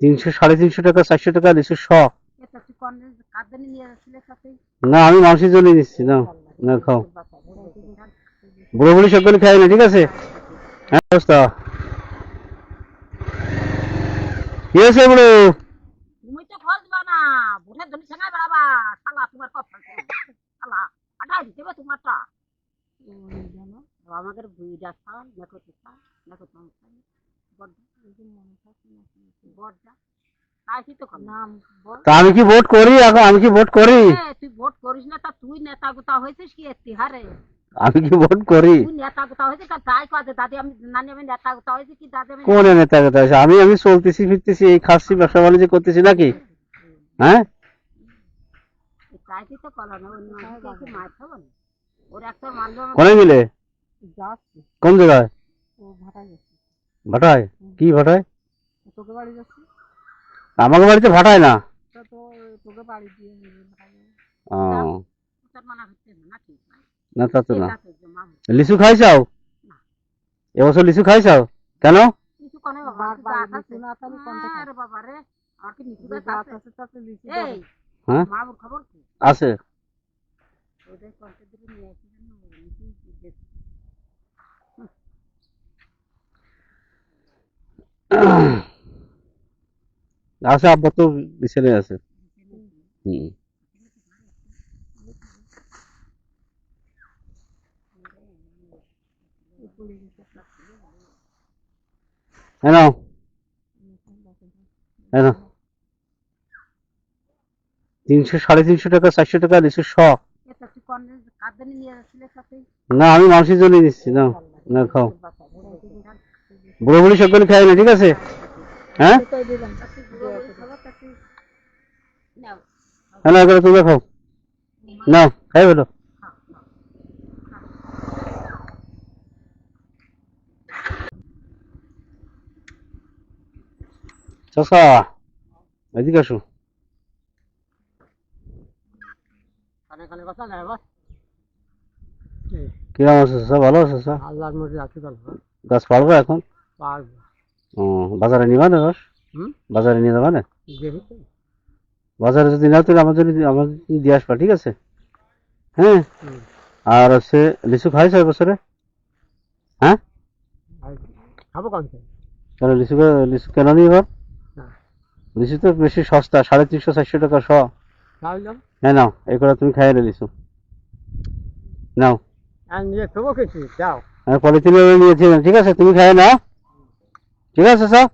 তিনশো, সাড়ে তিনশো টাকা, চারশো টাকা লিচু শ। না, আমি মানুষের জন্য নিচ্ছি না না খাও। বুড়ো বুড়ি সকলে খাই না, ঠিক আছে? হ্যাঁ অবস্থা। কি হয়েছে বুড়ো? তুমি তো খোঁজ না বুড়ে ধনী বেড়াবা, শালা, তোমার কথা শালা আটাই দিতে হবে আমাদের বুড়িটা তাই কি তো নাম বল। তা আমি কি ভোট করি? এখন আমি কি ভোট করি? এ, তুই ভোট করিস না তা তুই নেতা গোতা হয়েছিস কি তিহারে আমি কি ভোট করি? তুই নেতা গোতা হয়েছিস? তা তাই কাজে দাদি আমি নানি আমি নেতা গোতা হয়েছি কি দাদি আমি কোন নেতা কথা আছে আমি আমি চলতেছি ফিরতেছি এই খাচ্ছি ব্যবসা বাণিজ্য করতেছি নাকি? হ্যাঁ? তাই তো কলা না অন্য খাব? ওর একটা মারলো কোনে মিলে যাচ্ছে কোন জায়গায়? ও ভাটায় কি ভাটায়? তোকে বাড়ি যাচ্ছে। আমাকে বাড়িতে ভাটায় না? তো তোকে বাড়ি দিয়ে নিয়ে ও। তোর মানা হচ্ছে না তা তো না। লিচু খাইছাও? এবছর লিচু খাইছাও? কেন? বাবা আছে। না কোনটা আরে বাবা রে আর কি নিচু গাছ আছে? তাতে লিচু এই হ্যাঁ? মামুর খবর কি? আছে। ওদের কোনটা দিকে নিয়ে আসি লিচু আছে আব্বা তো বিছানায় আছে। হুম। হ্যাঁ হ্যাঁ তিনশো সাড়ে তিনশো টাকা চারশো টাকা শ। না আমি মানুষের জন্য নিচ্ছি না না খাও। বুড়ো বুড়ি সকলে খাই না ঠিক আছে? হ্যাঁ? না এগুলো তুমি খাও। না খাই বলো। চাষা এদিকে আসো। কিরম আছে ভালো আছে গাছ পারব এখন? ও বাজারে নিবা না বাজারে নিয়ে যাবা না? বাজারে যদি নাও তাহলে আমার জন্য আমার দিয়ে আসবা ঠিক আছে? হ্যাঁ? আর হচ্ছে লিচু খাইছো বছরে? হ্যাঁ? খাব কোন তাহলে লিচু লিচু কেন নিয়ে এবার হ্যাঁ। লিচু তো বেশি সস্তা সাড়ে তিনশো চারশো টাকা শ। হ্যাঁ নাও। এই করে তুমি খাইয়ে নে লিচু। নাও। যাও। পলিথিনে নিয়েছি ঠিক আছে? তুমি খাই নাও। ঠিক আছে স্যার